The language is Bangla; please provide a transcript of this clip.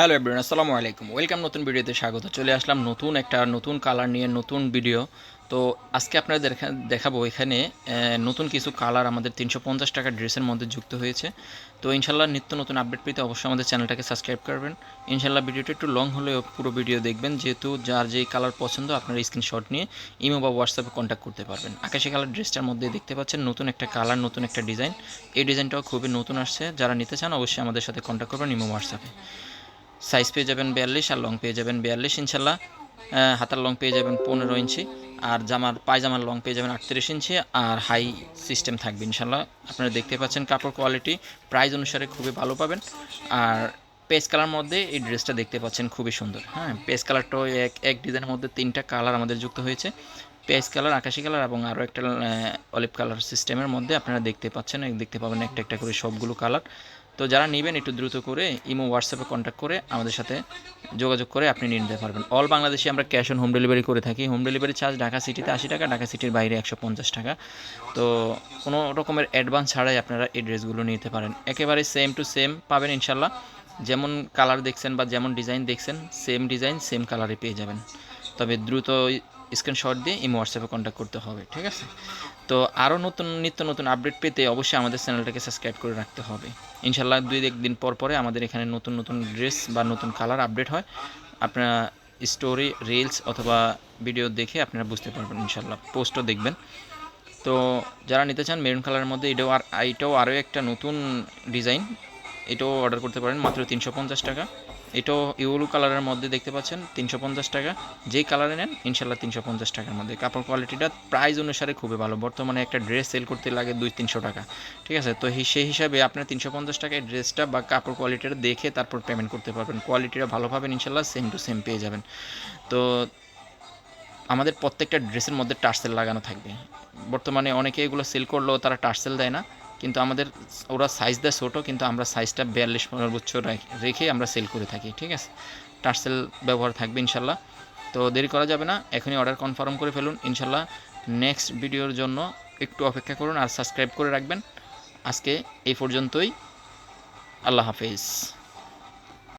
হ্যালো এভরিওয়ান আসসালামু আলাইকুম। ওয়েলকাম নতুন ভিডিওতে স্বাগত। চলে আসলাম নতুন একটা, নতুন কালার নিয়ে নতুন ভিডিও তো আজকে আপনাদের দেখা- দেখাবো এখানে নতুন কিছু কালার আমাদের তিনশো পঞ্চাশ টাকা ড্রেসের মধ্যে যুক্ত হয়েছে। তো ইনশাল্লাহ নিত্য নতুন আপডেট পেতে অবশ্যই আমাদের চ্যানেলটাকে সাবস্ক্রাইব করবেন। ইনশাল্লাহ ভিডিওটা একটু লং হলেও পুরো ভিডিও দেখবেন। যেহেতু যার যেই কালার পছন্দ, আপনারা স্ক্রিনশট নিয়ে ইমো বা হোয়াটসঅ্যাপে কন্ট্যাক্ট করতে পারবেন। আকাশি কালার ড্রেসটার মধ্যে দেখতে পাচ্ছেন, নতুন একটা কালার নতুন একটা ডিজাইন এই ডিজাইনটাও খুবই নতুন আসছে। যারা নিতে চান, অবশ্যই আমাদের সাথে কন্ট্যাক্ট করবেন ইমো হোয়াটসঅ্যাপে সাইজ পেয়ে যাবেন বিয়াল্লিশ আর লং পেয়ে যাবেন বিয়াল্লিশ, ইনশাল্লাহ হাতার লং পেয়ে যাবেন পনেরো ইঞ্চি। আর জামার, পায়জামার লং পেয়ে যাবেন আটত্রিশ ইঞ্চি আর হাই সিস্টেম থাকবে, ইনশাল্লাহ। আপনারা দেখতে পাচ্ছেন কাপড় কোয়ালিটি প্রাইস অনুসারে খুবই ভালো পাবেন। আর পেস কালার মধ্যে এই ড্রেসটা দেখতে পাচ্ছেন খুবই সুন্দর। হ্যাঁ পেস কালারটাও এক এক ডিজাইনের মধ্যে তিনটা কালার আমাদের যুক্ত হয়েছে। পেস কালার, আকাশি কালার এবং আরও একটা অলিভ কালার সিস্টেমের মধ্যে আপনারা দেখতে পাচ্ছেন দেখতে পাবেন একটা একটা করে সবগুলো কালার তো যারা নেবেন একটু দ্রুত করে, ইমো, হোয়াটসঅ্যাপে কন্ট্যাক্ট করে আমাদের সাথে যোগাযোগ করে আপনি নিয়ে নিতে পারবেন। অল বাংলাদেশে আমরা ক্যাশ অন হোম ডেলিভারি করে থাকি। হোম ডেলিভারি চার্জ ঢাকা সিটিতে আশি টাকা, ঢাকা সিটির বাইরে একশো পঞ্চাশ টাকা। তো কোনো রকমের অ্যাডভান্স ছাড়াই আপনারা এই ড্রেসগুলো নিতে পারেন। একেবারে সেম টু সেম পাবেন ইনশাল্লাহ যেমন কালার দেখছেন বা যেমন ডিজাইন দেখছেন সেম ডিজাইন সেম কালারে পেয়ে যাবেন। তবে দ্রুত স্ক্রিনশট দিয়ে ইমো হোয়াটসঅ্যাপে কন্ট্যাক্ট করতে হবে, ঠিক আছে? তো আরও নতুন, নিত্য নতুন আপডেট পেতে অবশ্যই আমাদের চ্যানেলটাকে সাবস্ক্রাইব করে রাখতে হবে। ইনশাল্লাহ দুই একদিন পর পরে আমাদের এখানে নতুন নতুন ড্রেস বা নতুন কালার আপডেট হয়। আপনারা স্টোরি রিলস অথবা ভিডিও দেখে আপনারা বুঝতে পারবেন ইনশাল্লাহ পোস্টও দেখবেন। তো যারা নিতে চান মেরুন কালারের মধ্যে, এটাও আর, এটাও আরও একটা নতুন ডিজাইন এটাও অর্ডার করতে পারেন, মাত্র তিনশো পঞ্চাশ টাকা। এটাও ইউলু কালারের মধ্যে দেখতে পাচ্ছেন, তিনশো পঞ্চাশ টাকা। যেই কালারে নেন, ইনশাল্লাহ তিনশো পঞ্চাশ টাকার মধ্যে। কাপড় কোয়ালিটিটা প্রাইস অনুসারে খুবই ভালো। বর্তমানে একটা ড্রেস সেল করতে লাগে দুই তিনশো টাকা। ঠিক আছে? তো সেই হিসাবে আপনার তিনশো পঞ্চাশ টাকায় ড্রেসটা বা কাপড় কোয়ালিটিটা দেখে তারপর পেমেন্ট করতে পারবেন। কোয়ালিটিটা ভালো পাবেন, ইনশাল্লাহ সেম টু সেম পেয়ে যাবেন। তো আমাদের প্রত্যেকটা ড্রেসের মধ্যে টার্সেল লাগানো থাকবে। বর্তমানে অনেকে এগুলো সেল করলেও তারা টার্সেল দেয় না। কিন্তু আমাদের ওরা সাইজ দেয় ছোটো, কিন্তু আমরা সাইজটা বিয়াল্লিশ সর্বোচ্চ রাখ- রেখে আমরা সেল করে থাকি, ঠিক আছে? টার্সেল ব্যবহার থাকবে ইনশাল্লাহ। তো দেরি করা যাবে না, এখনই অর্ডার কনফার্ম করে ফেলুন, ইনশাল্লাহ নেক্সট ভিডিওর জন্য একটু অপেক্ষা করুন আর সাবস্ক্রাইব করে রাখবেন। আজকে এই পর্যন্তই, আল্লাহ হাফেজ।